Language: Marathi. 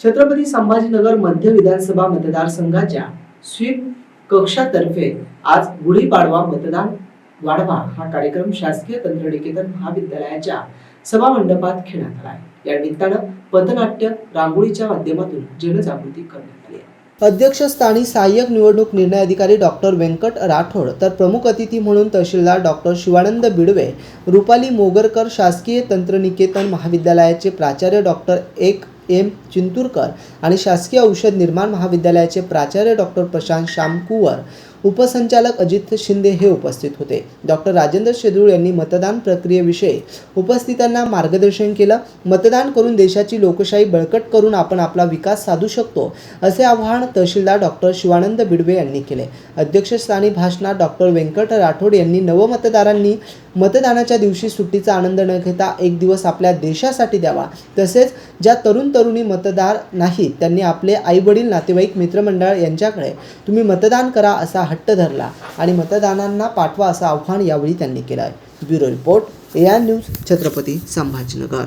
छत्रपती संभाजीनगर मध्य विधानसभा मतदारसंघाच्या स्वीप कक्षातर्फे आज गुढीपाडवा मतदान वाढवा हा कार्यक्रम शासकीय तंत्रनिकेतन महाविद्यालयाच्या सभा मंडपात घेण्यात आला आहे. या निमित्तानं पथनाट्य रांगोळीच्या माध्यमातून जनजागृती करण्यात आली अध्यक्षस्थानी सहाय्यक निवडणूक निर्णय अधिकारी डॉक्टर व्यंकट राठोड तर प्रमुख अतिथी म्हणून तहसीलदार डॉक्टर शिवानंद बिडवे रुपाली मोगरकर शासकीय तंत्रनिकेतन महाविद्यालयाचे प्राचार्य डॉक्टर एक एम. चिंतूरकर आणि शासकीय औषध निर्माण महाविद्यालयाचे प्राचार्य डॉक्टर प्रशांत शामकुवर. उपसंचालक अजित शिंदे हे उपस्थित होते. डॉक्टर राजेंद्र शेदूळ यांनी मतदान प्रक्रियेविषयी उपस्थितांना मार्गदर्शन केलं. मतदान करून देशाची लोकशाही बळकट करून आपण आपला विकास साधू शकतो असे आवाहन तहसीलदार डॉक्टर शिवानंद बिडवे यांनी केले. अध्यक्षस्थानी भाषणात डॉक्टर व्यंकट राठोड यांनी नवमतदारांनी मतदानाच्या दिवशी सुट्टीचा आनंद न घेता एक दिवस आपल्या देशासाठी द्यावा. तसेच ज्या तरुण तरुणी मतदार नाहीत त्यांनी आपले आईवडील नातेवाईक मित्रमंडळ यांच्याकडे तुम्ही मतदान करा असा हट्ट धरला आणि मतदानांना पाठवा असं आव्हान यावेळी त्यांनी केलं आहे bureau report A R news Chhatrapati Sambhajinagar.